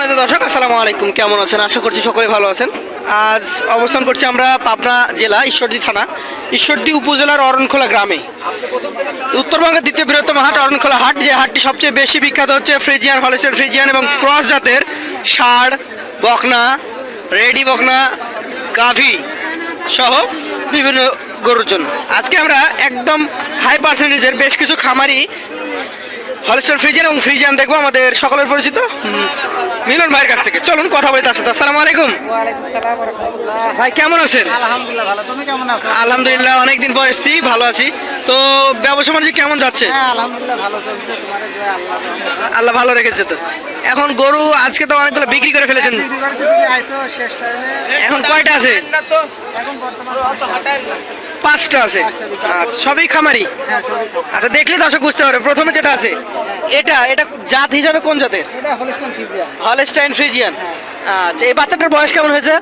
সম্মানিত দর্শক, আসসালামু আলাইকুম। কেমন আছেন? আশা করছি সকলে ভালো আছেন। আজ অবস্থান করছি আমরা পাবনা জেলা, ঈশ্বরদী থানা, ঈশ্বরদী উপজেলার অরণখোলা গ্রামে। উত্তরবঙ্গের দ্বিতীয় বৃহত্তম হাট, অরণখোলা হাট, যে হাটটি সবচেয়ে বেশি বিখ্যাত হচ্ছে ফ্রিজিয়ান হলিস্টার ফ্রিজিয়ান এবং ক্রস জাতের ষাঁড়, বকনা, রেডি বকনা, গাভী সহ বিভিন্ন গরুর জন্য। আজকে আমরা একদম হাই পার্সেন্টেজের বেশ কিছু খামারি হলিস্টার ফ্রিজিয়ান এবং ফ্রিজিয়ান দেখব, আমাদের সকলের পরিচিত। মিলন ভাইয়ের কাছ থেকে। চলুন কথা বলি তার সাথে। আসসালামু আলাইকুম। ভাই কেমন আছেন? আলহামদুলিল্লাহ ভালো। তুমি কেমন আছো? আলহামদুলিল্লাহ অনেকদিন পর এসেছি ভালো আছি। তো ব্যবসা বাণিজ্য কেমন যাচ্ছে? হ্যাঁ আলহামদুলিল্লাহ ভালো চলছে। তোমার আল্লাহ ভালো রেখেছে তো। এখন গরু আজকে তো অনেকগুলো বিক্রি করে ফেলেছেন। এখন কয়টা আছে? পাঁচটা আছে। আচ্ছা সবই খামারি? হ্যাঁ। আচ্ছা দেখলে দর্শক বুঝতে পারবে প্রথমে যেটা আছে এটা এটা জাত হিসাবে কোন জাতের? এটা হলস্টাইন ফ্রিজিয়ান আচ্ছা এই বাচ্চাটার বয়স কেমন হয়েছে?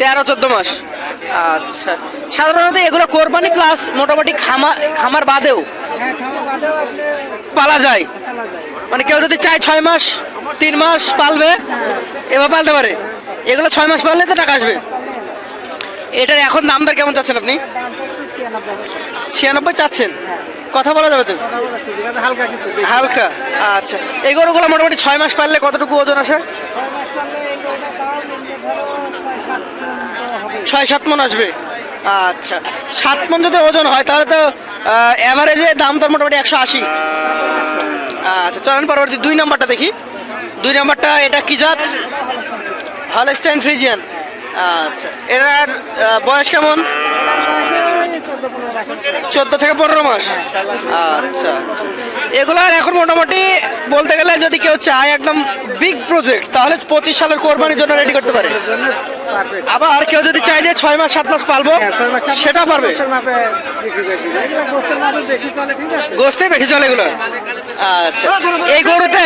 তেরো চোদ্দ মাস। আচ্ছা সাধারণত এগুলো কোরবানি প্লাস মোটামুটি খামার খামার বাদেও হ্যাঁ পালা যায়। মানে কেউ যদি চায় ছয় মাস তিন মাস পালবে এবার পালতে পারে। এগুলো ছয় মাস পাললে তো টাকা আসবে। এটার এখন দাম দর কেমন চাচ্ছেন আপনি? ছিয়ানব্বই চাচ্ছেন? কথা বলা যাবে তো? হালকা। আচ্ছা। এই গরুগুলো মোটামুটি ছয় মাস পাললে কতটুকু ওজন আসে? পারলে ছয় সাত মন আসবে। আচ্ছা। সাত মন যদি ওজন হয়, তাহলে তো অ্যাভারেজে দাম তো মোটামুটি একশো আশি। আচ্ছা চলেন পরবর্তী দুই নাম্বারটা দেখি। দুই নাম্বারটা, এটা কি জাত? Holstein Friesian. আচ্ছা। এটার বয়স কেমন? চোদ্দ থেকে পনেরো মাস। আচ্ছা আচ্ছা। এগুলার এখন মোটামুটি বলতে গেলে যদি কেউ চায় একদম বিগ প্রজেক্ট তাহলে পঁচিশ সালের কোরবানির জন্য রেডি করতে পারে। আবার কেউ যদি চায় যে ছয় মাস সাত মাস পালবো হ্যাঁ, সেটা পারবে। গোস্তে বেশি চলে এগুলো। আচ্ছা। এই গরুতে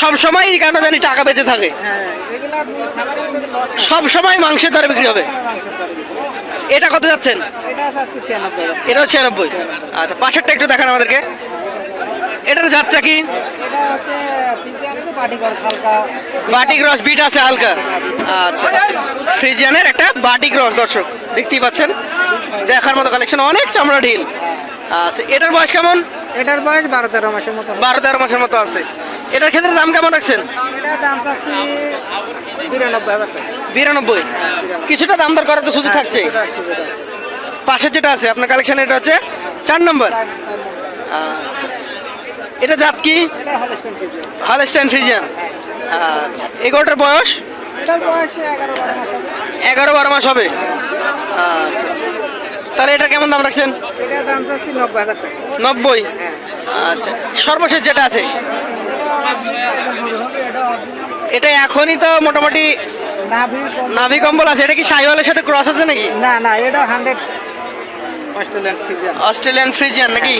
সব সময় কেন জানি টাকা বেঁচে থাকে। হ্যাঁ, এগুলা খাবারের যদি loss হয়, সব সময় মাংসের দরে বিক্রি হবে। এটা কত যাচ্ছেন? এটা আছে আজকে 96 টাকা। এটাও ছিয়ানব্বই। আচ্ছা পাশেরটা একটু দেখান আমাদেরকে। এটার যাত্রা কি? বাটিক রস বিট আছে হালকা। আচ্ছা ফ্রিজিয়ানের একটা বাটিক রস দর্শক দেখতেই পাচ্ছেন। দেখার মতো কালেকশন অনেক চামড়া ঢিল। আচ্ছা এটার বয়স কেমন? এটার বয়স বারো তেরো মাসের মতো। বারো তেরো মাসের মতো আছে। এটার ক্ষেত্রে দাম কেমন রাখছেন? বিরানব্বই কিছুটা দাম দর করার তো সুযোগ থাকছে। সুবিধা আছে। পাশের যেটা আছে আপনার কালেকশন এটা হচ্ছে চার নম্বর। আচ্ছা আচ্ছা। এটা জাত কি? Holstein Friesian. আচ্ছা এগারোটার বয়স? বয়স এগারো বারো মাস হবে। আচ্ছা আচ্ছা। তাহলে এটা কেমন দাম রাখছেন? নব্বই। হ্যাঁ। আচ্ছা সর্বশেষ যেটা আছে? এটা এখনই তো মোটামুটি নাভি কম্বল। আছে। এটা কি শাহিওয়ালের সাথে ক্রস আছে নাকি? না না এটা হান্ড্রেড অস্ট্রেলিয়ান ফ্রিজিয়ান। নাকি?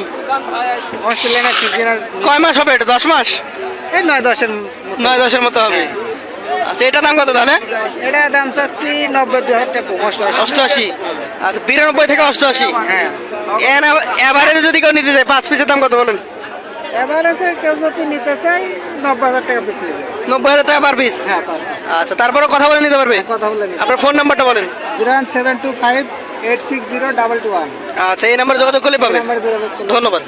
অস্ট্রেলিয়ানের ফিজিয়ান কয় মাস হবে এটা? দশ মাস? এই নয় দশের নয় দশের মতো হবে। আচ্ছা এটা দাম কত তাহলে? এটা দাম চাচ্ছি নব্বই দু হাজার টাকা অষ্টআশি। আচ্ছা বিরানব্বই থেকে অষ্টআশি। হ্যাঁ। এভারেজে যদি কেউ নিতে চায় পাঁচ পিসের দাম কত বলেন? কেউ যদি নিতে চাই নব্বই হাজার টাকা নব্বই হাজার টাকা পার পিস হ্যাঁ পার আচ্ছা তারপরে কথা বলে নিতে পারবে? কথা বলে আপনার ফোন নাম্বারটা বলেন। Zero one seven two five eight six zero double two one. আচ্ছা এই নাম্বার যোগাযোগ করলে পাবে নাম্বারে যোগাযোগ করুন ধন্যবাদ।